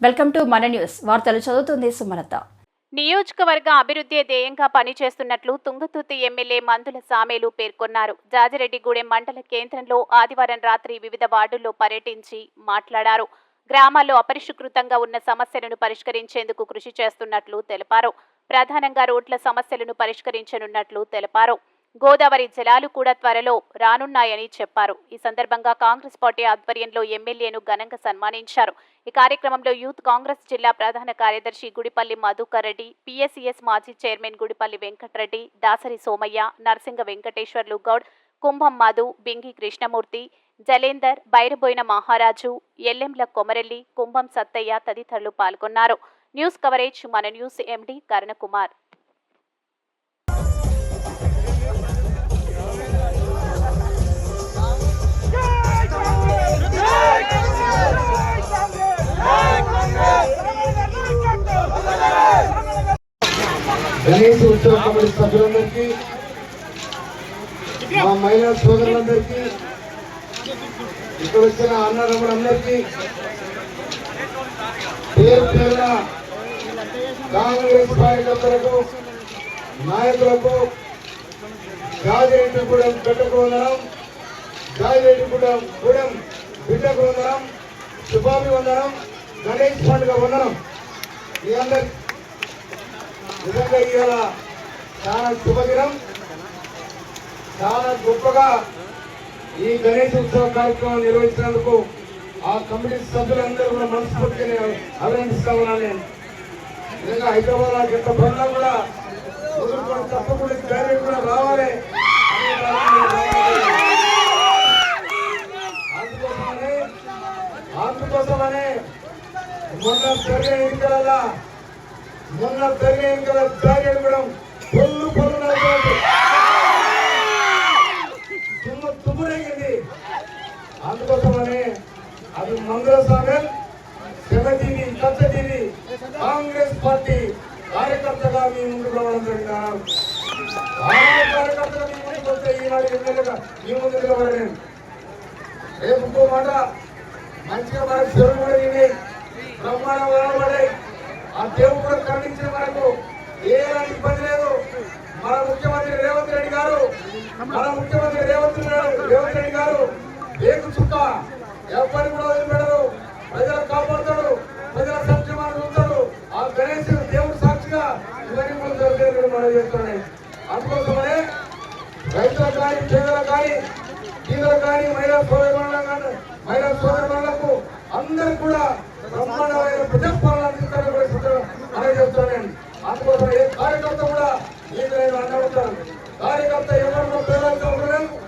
Welcome to మన news. వార్తలు చదువుతుంది సుమలత. నియోజకవర్గ అభివృద్ధి ధ్యేయంగా పనిచేస్తున్నట్లు తుంగతుర్తి ఎమ్మెల్యే మందుల సామేలు పేర్కొన్నారు. జాజిరెడ్డిగూడెం మండల కేంద్రంలో ఆదివారం రాత్రి వివిధ వార్డుల్లో పర్యటించి మాట్లాడారు. గ్రామాల్లో అపరిష్కృతంగా ఉన్న సమస్యలను పరిష్కరించేందుకు కృషి చేస్తున్నట్లు తెలిపారు. ప్రధానంగా రోడ్ల సమస్యలను పరిష్కరించనున్నట్లు తెలిపారు. గోదావరి జలాలు కూడా త్వరలో రానున్నాయని చెప్పారు. ఈ సందర్భంగా కాంగ్రెస్ పార్టీ ఆధ్వర్యంలో ఎమ్మెల్యేను ఘనంగా సన్మానించారు. ఈ కార్యక్రమంలో యూత్ కాంగ్రెస్ జిల్లా ప్రధాన కార్యదర్శి గుడిపల్లి మధుకర్ రెడ్డి పిఎస్సిఎస్ మాజీ చైర్మన్ గుడిపల్లి వెంకటరెడ్డి దాసరి సోమయ్య నరసింగ వెంకటేశ్వర్లు గౌడ్ కుంభం మధు బింగి కృష్ణమూర్తి జలేందర్ బైరబోయిన మహారాజు ఎల్లెంల కొమరెల్లి కుంభం సత్తయ్య తదితరులు పాల్గొన్నారు. News coverage Mana news MD Karunakumar. Ganesh ఉత్సవ కమిటీ సభ్యులందరికీ మా మహిళా సోదరులందరికీ ఇక్కడ వచ్చిన అన్నదమ్ములందరికీ పేరు పేరున కాంగ్రెస్ కార్యకర్తలకు నాయకులకు గాజిరెడ్డిగూడెం బిడ్డకు వందనం గాజిరెడ్డిగూడెం గూడెం బిడ్డకు వందనం శుభాభి వందనం గణేష్ పండుగ వందనం. మీ అందరి నిజంగా ఇవాళ చాలా శుభదినం. చాలా గొప్పగా ఈ గణేష్ ఉత్సవ కార్యక్రమాన్ని నిర్వహించినందుకు ఆ కమిటీ సభ్యులందరూ కూడా మనస్ఫూర్తిని అభినందిస్తా ఉన్నాను. నేను నిజంగా హైదరాబాద్ ఆ గంట బండ్లో కూడా వదులుకొని తప్పకుండా ధైర్యం కూడా రావాలి. అందుకోసమనే అందుకోసమనే మొన్న జరిగిన ఎన్నికలలో మొన్న జరిగిన కదా ధైర్యం కూడా పొల్లు పొల్లు నడుతుంది తుమ్ము తుమ్మురేగింది. అందుకోసమనే అది మంగళ సాగర్ జగతీవి కచ్చతీవి కాంగ్రెస్ పార్టీ కార్యకర్తగా మీ ముందుకు రావడం జరిగింది కార్యకర్తగా మీ ముందుకు వస్తే ఈనాడు ఎమ్మెల్యేగా మీ ముందుకు నిలబడలేను రేపు ఇంకో మాట మంచిగా మనకు చెరువు కూడా బ్రహ్మాండం దేవుడు కూడా కరుణించిన మనకు ఏలాంటి ఇబ్బంది లేదు. మన ముఖ్యమంత్రి రేవంత్ రెడ్డి గారు మన ముఖ్యమంత్రి రేవంత్ రేవంత్ రెడ్డి గారు ఏకు చుక్క ఎవరిని కూడా వదిలిపెడరు ప్రజలు కాపాడతాడు ప్రజల సంక్షేమాన్ని చూస్తాడు ఆ గణేష్ దేవుడు సాక్షిగా ఇవన్నీ కూడా జరుగుతాయి మనం చేస్తున్నాయి. అందుకోసమనే రైతులకు కానీ పేదలకు కానీ స్త్రీలకు కానీ మహిళా సోదరులకు మహిళా సోదరులకు అందరికి కూడా బ్రహ్మాండమైన కార్యకర్త కూడా మీకు నేను